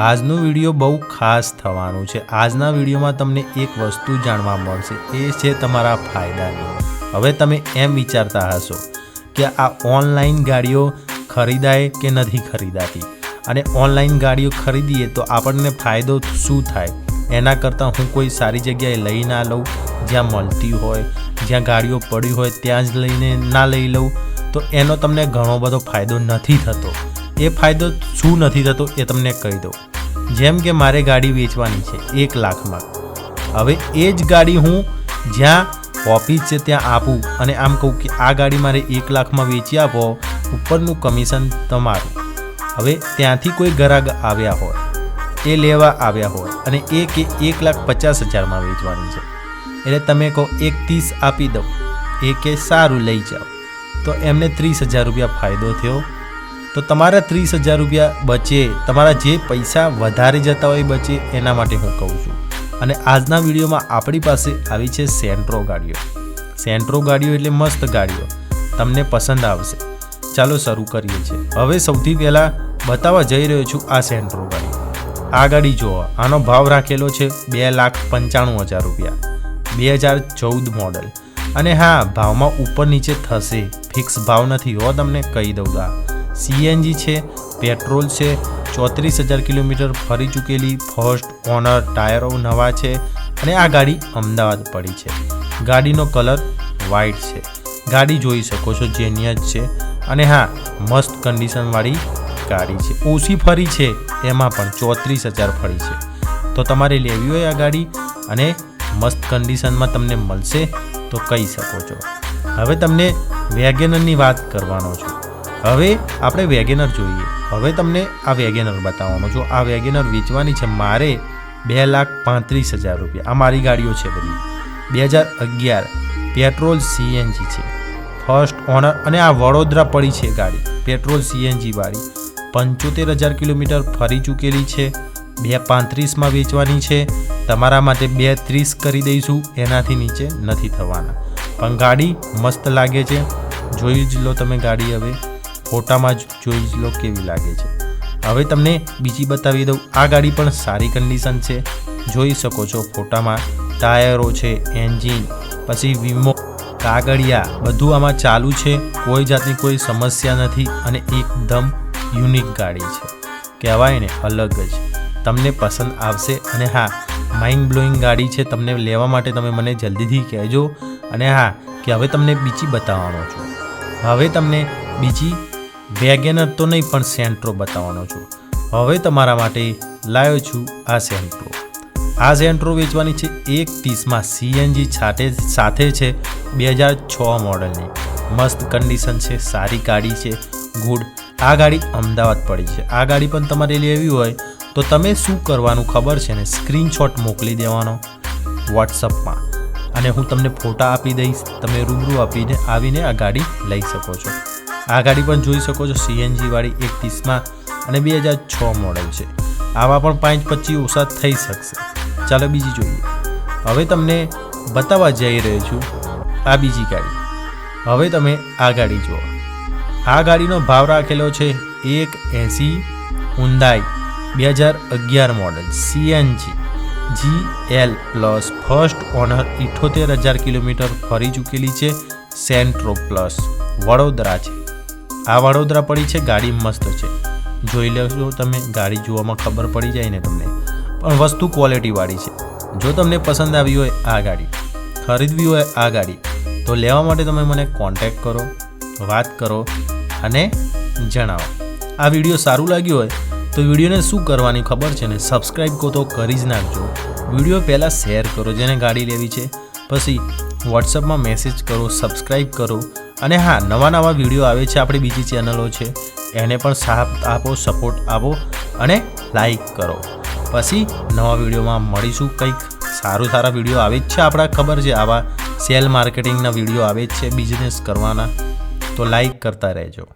આજનો વીડિયો બહુ ખાસ થવાનું છે. આજના વિડીયોમાં તમને એક વસ્તુ જાણવા મળશે. એ છે તમારા ફાયદાની. હવે તમે એમ વિચારતા હશો કે આ ઓનલાઈન ગાડીઓ ખરીદાય કે નથી ખરીદાતી? અને ઓનલાઈન ગાડીઓ ખરીદીએ તો આપણને ફાયદો શું થાય? એના કરતાં હું કોઈ સારી જગ્યાએ લઈ ના લઉં? જ્યાં મળતી હોય, જ્યાં ગાડીઓ પડી હોય ત્યાં જ લઈને ના લઈ લઉં? તો એનો તમને ઘણો બધો ફાયદો નથી થતો. એ ફાયદો શું નથી થતો એ તમને કહી દઉં. જેમ કે મારે ગાડી વેચવાની છે, એક લાખમાં. હવે એ જ ગાડી હું જ્યાં ઓફિસ છે ત્યાં આપું અને આમ કહું કે આ ગાડી મારે એક લાખમાં વેચી આપો, ઉપરનું કમિશન તમારું. હવે ત્યાંથી કોઈ ગ્રાહક આવ્યા હોય, એ લેવા આવ્યા હોય અને એ કે એક લાખ પચાસ હજારમાં વેચવાની છે. એટલે તમે કહો એક ત્રીસ આપી દો એ કે સારું લઈ જાઓ. તો એમને ત્રીસ હજાર રૂપિયા ફાયદો થયો. તો તમારા ત્રીસ હજાર રૂપિયા બચે, તમારા જે પૈસા વધારે જતા હોય બચે, એના માટે હું કહું છું. અને આજના વિડીયોમાં આપણી પાસે આવી છે સેન્ટ્રો ગાડીઓ. સેન્ટ્રો ગાડીઓ એટલે મસ્ત ગાડીઓ. તમને પસંદ આવશે. ચાલો શરૂ કરીએ છીએ. હવે સૌથી પહેલાં બતાવવા જઈ રહ્યો છું આ સેન્ટ્રો ગાડી. આ ગાડી જુઓ, આનો ભાવ રાખેલો છે બે લાખ પંચાણું હજાર રૂપિયા. બે હજાર ચૌદ મોડલ. અને હા, ભાવમાં ઉપર નીચે થશે. ફિક્સ ભાવ નથી હો, તમને કહી દઉં આ. સીએનજી છે, પેટ્રોલ છે, ચોત્રીસ હજાર કિલોમીટર ફરી ચૂકેલી ફર્સ્ટ ઓનર ટાયરો નવા છે અને આ ગાડી અમદાવાદ પડી છે. ગાડીનો કલર વ્હાઇટ છે. ગાડી જોઈ શકો છો જેનિયસ છે અને હા, મસ્ત કન્ડિશનવાળી ગાડી છે. ઓછી ફરી છે, એમાં પણ ચોત્રીસ હજાર ફરી છે. તો તમારે લેવી હોય આ ગાડી અને મસ્ત કન્ડિશનમાં તમને મળશે તો કહી શકો છો. હવે તમને વેગેનરની વાત કરવાનો છું. હવે આપણે વેગેનર જોઈએ. હવે તમને આ વેગેનર બતાવવાનો છું. આ વેગેનર વેચવાની છે મારે બે લાખ પાંત્રીસ હજાર રૂપિયા. આ મારી ગાડીઓ છે બધી. બે હજાર અગિયાર પેટ્રોલ સીએનજી છે. ફર્સ્ટ ઓનર અને આ વડોદરા પડી છે ગાડી. પેટ્રોલ સીએનજી વાળી. પંચોતેર હજાર કિલોમીટર ફરી ચૂકેલી છે. બે પાંત્રીસમાં વેચવાની છે. તમારા માટે બે ત્રીસ કરી દઈશું. એનાથી નીચે નથી થવાના. પણ ગાડી મસ્ત લાગે છે. જોઈ જ લો તમે ગાડી હવે. ફોટામાં જ જોઈ લો કેવી લાગે છે. હવે તમને બીજી બતાવી દઉં, આ ગાડી પણ સારી કન્ડિશન છે. જોઈ શકો છો ફોટામાં ટાયરો છે એન્જિન પછી વીમો, કાગળિયા, બધું આમાં ચાલુ છે. કોઈ જાતની કોઈ સમસ્યા નથી અને એકદમ યુનિક ગાડી છે. કહેવાય ને, અલગ જ. તમને પસંદ આવશે અને હા માઇન્ડ બ્લોઈંગ ગાડી છે, તમને લેવા માટે તમે મને જલ્દીથી કહેજો. અને હા, કે હવે તમને બીજી બતાવવાનો છું. હવે તમને બીજી વેગેનર તો નહીં, પણ સેન્ટ્રો બતાવવાનો છું. હવે તમારા માટે લાવ્યો છું આ સેન્ટ્રો. આ સેન્ટ્રો વેચવાની છે એક ત્રીસમાં સીએનજી છાટે સાથે છે બે હજાર છ મોડલની. મસ્ત કન્ડિશન છે, સારી ગાડી છે ગુડ આ ગાડી અમદાવાદ પડી છે. આ ગાડી પણ તમારે લેવી હોય તો તમે શું કરવાનું ખબર છે ને સ્ક્રીનશોટ મોકલી દેવાનો વોટ્સઅપમાં અને હું તમને ફોટા આપી દઈશ, તમે રૂબરૂ આપીને આવીને આ ગાડી લઈ શકો છો. આ ગાડી પણ જોઈ શકો છો સીએનજીવાળી એકત્રીસમાં એક ત્રીસમાં અને બે હજાર છ મોડલ છે. આવા પણ પાંચ પચીસ ઓછા થઈ શકશે. ચાલો બીજી જોઈએ. હવે તમને બતાવવા જઈ રહ્યો છું આ બીજી ગાડી. હવે તમે આ ગાડી જુઓ. આ ગાડીનો ભાવ રાખેલો છે એક એંસી ઉંદાઈ બે હજાર અગિયાર model CNG G L plus first owner ઇઠોતેર હજાર કિલોમીટર ફરી ચૂકેલી છે સેન્ટ્રો પ્લસ વડોદરા છે. આ વડોદરા પડી છે, ગાડી મસ્ત છે. જોઈ લેશો તમે, ગાડી જોવામાં ખબર પડી જાય ને તમને. પણ વસ્તુ ક્વોલિટીવાળી છે. જો તમને પસંદ આવી હોય આ ગાડી, ખરીદવી હોય આ ગાડી, તો લેવા માટે તમે મને કોન્ટેક્ટ કરો, વાત કરો અને જણાવો. આ વીડિયો સારું લાગ્યું હોય, તો વિડીયોને શું કરવાની ખબર છે ને સબસ્ક્રાઈબ કહો તો કરી જ નાખજો. વીડિયો પહેલાં શેર કરો, જેને ગાડી લેવી છે. પછી વોટ્સઅપમાં મેસેજ કરો સબસ્ક્રાઈબ કરો અને હા, નવા નવા વીડિયો આવે છે આપણી બીજી ચેનલો છે, એને પણ સાથ આપો, સપોર્ટ આપો અને લાઈક કરો. પછી નવા વિડીયોમાં મળીશું. કંઈક સારું સારા વીડિયો આવે જ છે આપણા, ખબર છે? આવા સેલ માર્કેટિંગના વીડિયો આવે જ છે બિઝનેસ કરવાના. તો લાઈક કરતા રહેજો.